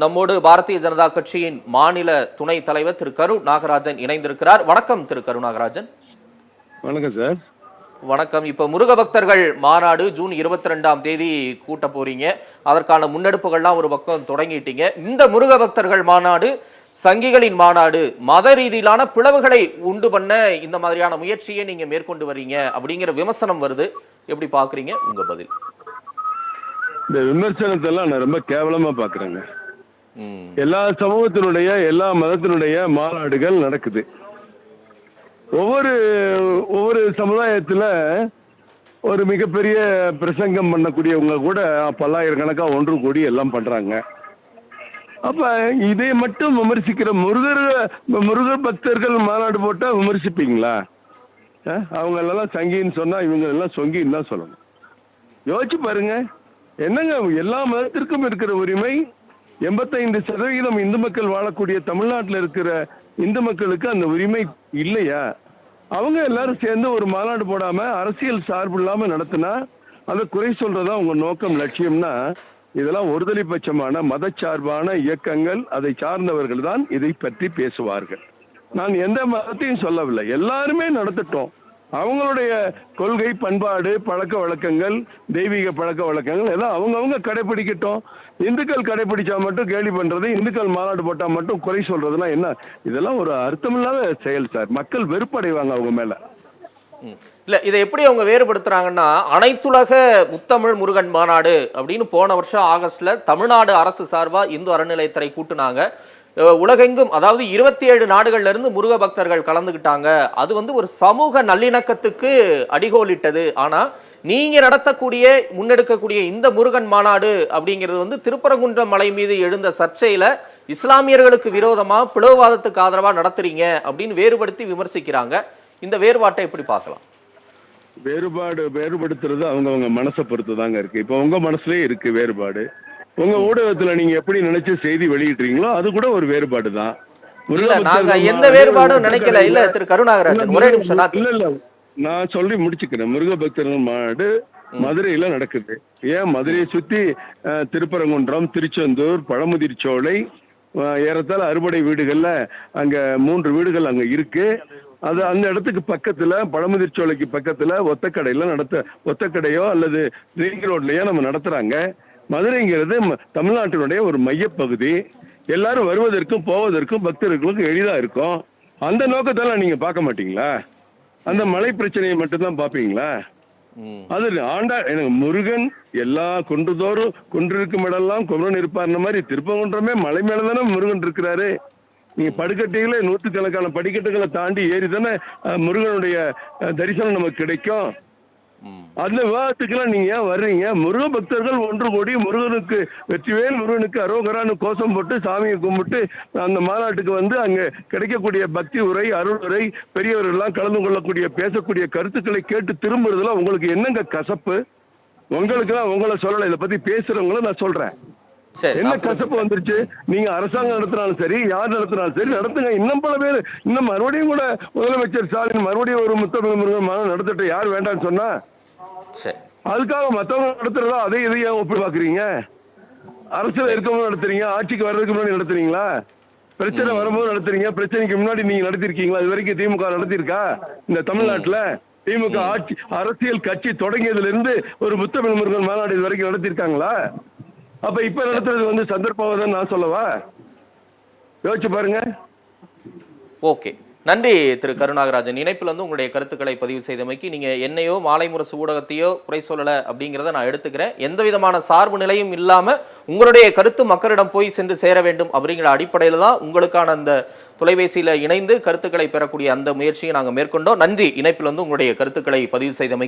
நம்மோடு பாரதிய ஜனதா கட்சியின் மாநில துணை தலைவர் திரு கரு நாகராஜன் இணைந்திருக்கிறார். வணக்கம் திரு கரு நாகராஜன். வணக்கம் சார். வணக்கம். இப்ப முருக பக்தர்கள் மாநாடு ஜூன் இருபத்தி ரெண்டாம் தேதி கூட்ட போறீங்க. அதற்கான முன்னெடுப்புகள்லாம் ஒரு பக்கம் தொடங்கிட்டீங்க. இந்த முருக பக்தர்கள் மாநாடு சங்கிகளின் மாநாடு மத ரீதியிலான பிளவுகளை உண்டு பண்ண இந்த மாதிரியான முயற்சியை நீங்க மேற்கொண்டு வர்றீங்க அப்படிங்கிற விமர்சனம் வருது. எப்படி பாக்குறீங்க உங்க பதில்? இந்த விமர்சனத்தை எல்லாம் நான் ரொம்ப கேவலமா பாக்குறேங்க எல்லா சமூகத்தினுடைய எல்லா மதத்தினுடைய மாநாடுகள் நடக்குது. ஒவ்வொரு ஒவ்வொரு சமுதாயத்துல ஒரு மிகப்பெரிய பிரசங்கம் பண்ணக்கூடியவங்க கூட பல்லாயிரக்கணக்காக ஒன்று கூடி எல்லாம் பண்றாங்க. அப்ப இதை மட்டும் விமர்சிக்கிற முருகர் முருகர் பக்தர்கள் மாநாடு போட்டா விமர்சிப்பீங்களா? அவங்க எல்லாம் சங்கின்னு சொன்னா இவங்க எல்லாம் சொங்கின்னு தான் சொல்லணும். யோசிச்சு பாருங்க. என்னங்க எல்லா மதத்திற்கும் இருக்கிற உரிமை எண்பத்தைந்து சதவிகிதம் இந்து மக்கள் வாழக்கூடிய தமிழ்நாட்டில் இருக்கிற இந்து மக்களுக்கு அந்த உரிமை இல்லையா? அவங்க எல்லாரும் சேர்ந்து ஒரு மாநாடு போடாம அரசியல் சார்பு இல்லாம நடத்தினா அதை குறை சொல்றதா உங்க நோக்கம் லட்சியம்னா இதெல்லாம் ஒருதலை பட்சமான மதச்சார்பான இயக்கங்கள் அதை சார்ந்தவர்கள் தான் இதை பற்றி பேசுவார்கள். நான் எந்த மதத்தையும் சொல்லவில்லை. எல்லாருமே நடத்தட்டும். அவங்களுடைய கொள்கை பண்பாடு பழக்க வழக்கங்கள் தெய்வீக பழக்க வழக்கங்கள் எல்லாம் அவங்கவுங்க கடைபிடிக்கட்டும் இந்துக்கள் கடைபிடிச்சா மட்டும் கேலி பண்றது இந்துக்கள் மாநாடு போட்டா மட்டும் குறை சொல்றதுனா என்ன? இதெல்லாம் ஒரு அர்த்தமில்லாத செயல் சார். மக்கள் வெறுப்படைவாங்க அவங்க மேல. இல்லை இதை எப்படி அவங்க வேறுபடுத்துறாங்கன்னா அனைத்துலக முத்தமிழ் முருகன் மாநாடு அப்படின்னு போன வருஷம் ஆகஸ்ட்ல தமிழ்நாடு அரசு சார்பாக இந்து அறநிலையத்துறை கூட்டுனாங்க. உலகெங்கும் அதாவது இருபத்தி ஏழு நாடுகள்ல இருந்து முருக பக்தர்கள் கலந்துக்கிட்டாங்க அது வந்து ஒரு சமூக நல்லிணக்கத்துக்கு அடிகோலிட்டது. ஆனா நீங்க நடத்தக்கூடிய முன்னெடுக்கக்கூடிய இந்த முருகன் மாநாடு அப்படிங்கிறது வந்து திருப்பரங்குன்றம் மலை மீது எழுந்த சர்ச்சையில இஸ்லாமியர்களுக்கு விரோதமா பிளவுவாதத்துக்கு ஆதரவா நடத்துறீங்க அப்படின்னு வேறுபடுத்தி விமர்சிக்கிறாங்க. இந்த வேறுபாட்டை எப்படி பார்க்கலாம்? வேறுபாடு வேறுபடுத்துறது அவங்கவுங்க மனசை பொறுத்து தாங்க இருக்கு. இப்போ உங்க மனசுலயே இருக்கு வேறுபாடு. உங்க ஊடகத்துல நீங்க எப்படி நினைச்சு செய்தி வெளியிடுறீங்களோ அது கூட ஒரு வேறுபாடு தான் எந்த வேறுபாடும் நினைக்கல. இல்ல திரு கருணாகராஜன் ஒரே நிமிஷம் இல்ல இல்ல. நான் சொல்லி முடிச்சுக்கிறேன். முருக பக்தர்கள் மாநாடு மதுரையில நடக்குது. ஏன் மதுரையை சுத்தி திருப்பரங்குன்றம் திருச்செந்தூர் பழமுதிர்ச்சோலை ஏறத்தாழ அறுபடை வீடுகள்ல அங்க மூன்று வீடுகள் அங்க இருக்கு. அது அந்த இடத்துக்கு பக்கத்துல பழமுதிர்ச்சோலைக்கு பக்கத்துல ஒத்தக்கடையில நடத்த ஒத்தக்கடையோ அல்லது ரிங் ரோட்லயோ நம்ம நடத்துறாங்க. மதுரைங்கிறது தமிழ்நாட்டினுடைய ஒரு மையப்பகுதி. எல்லாரும் வருவதற்கும் போவதற்கும் பக்தர்களுக்கு எளிதா இருக்கும். அந்த நோக்கத்தெல்லாம் நீங்க பார்க்க மாட்டீங்களா? அந்த மலை பிரச்சனையை மட்டும்தான் பார்ப்பீங்களா. அது ஆண்டா எனக்கு முருகன் எல்லா குன்றுதோறும் குன்றிருக்கும் இடம்லாம் குமரன் இருப்பார்ன மாதிரி திருப்பங்குன்றமே மலை மேல தானே முருகன் இருக்கிறாரு. நீங்க படுக்கட்டைகளே நூற்றுக்கணக்கான படிக்கட்டுகளை தாண்டி ஏறி தானே முருகனுடைய தரிசனம் நமக்கு கிடைக்கும். அந்த விவாதத்துக்கெல்லாம் நீங்க ஏன் வர்றீங்க? முருக பக்தர்கள் ஒன்று கூடி முருகனுக்கு வெற்றிவேல் முருகனுக்கு அரோகரான்னு கோஷம் போட்டு சாமியை கும்பிட்டு அந்த மாநாட்டுக்கு வந்து அங்க கிடைக்கக்கூடிய பக்தி உரை அருள் உரை பெரியவர்கள் எல்லாம் கலந்து கொள்ளக்கூடிய பேசக்கூடிய கருத்துக்களை கேட்டு திரும்புறதுல உங்களுக்கு என்னங்க கசப்பு? உங்களுக்குலாம் உங்களை சொல்லலை. இதை பத்தி பேசுறவங்கள நான் சொல்றேன். என்ன கசப்பு வந்துருச்சு? நீங்க அரசாங்கம் நடத்தினாலும் சரி யார் நடத்தினாலும் சரி நடத்துங்க. இன்னும் பல பேர் இன்னும் மறுபடியும் கூட முதலமைச்சர் ஸ்டாலின் மறுபடியும் ஒரு முத்தமிழ் முருகன் மாநாடு நடத்திட்டு யார் வேண்டாம்னு சொன்னா? அதுக்காக மத்தவங்க நடத்துறதா? அதை இதையும் ஒப்பி பாக்குறீங்க அரசியல் இருக்கவங்க நடத்துறீங்க? ஆட்சிக்கு வர்றதுக்கு முன்னாடி நடத்துறீங்களா? பிரச்சனை வரும்போது நடத்துறீங்க. பிரச்சனைக்கு முன்னாடி நீங்க நடத்திருக்கீங்களா? இது வரைக்கும் திமுக நடத்திருக்கா இந்த தமிழ்நாட்டுல திமுக ஆட்சி அரசியல் கட்சி தொடங்கியதுல இருந்து ஒரு முத்தமிழ் முருகன் மாநாடு இது வரைக்கும் நடத்திருக்காங்களா அப்ப இப்ப நடத்துறது வந்து சந்தர்ப்பம் நான் சொல்லவா? யோசிச்சு பாருங்க. ஓகே. நன்றி திரு கருணாகராஜன் இணைப்பில் வந்து உங்களுடைய கருத்துக்களை பதிவு செய்தமைக்கு நீங்க என்னையோ மாலை முரசு ஊடகத்தையோ குறை சொல்லல அப்படிங்கிறத நான் எடுத்துக்கிறேன். எந்த விதமான சார்பு நிலையும் இல்லாம உங்களுடைய கருத்து மக்களிடம் போய் சென்று சேர வேண்டும் அப்படிங்கிற அடிப்படையில் தான் உங்களுக்கான அந்த தொலைபேசியில இணைந்து கருத்துக்களை பெறக்கூடிய அந்த முயற்சியை நாங்க மேற்கொண்டோம். நன்றி. இணைப்பில் வந்து உங்களுடைய கருத்துக்களை பதிவு செய்தமைக்கு.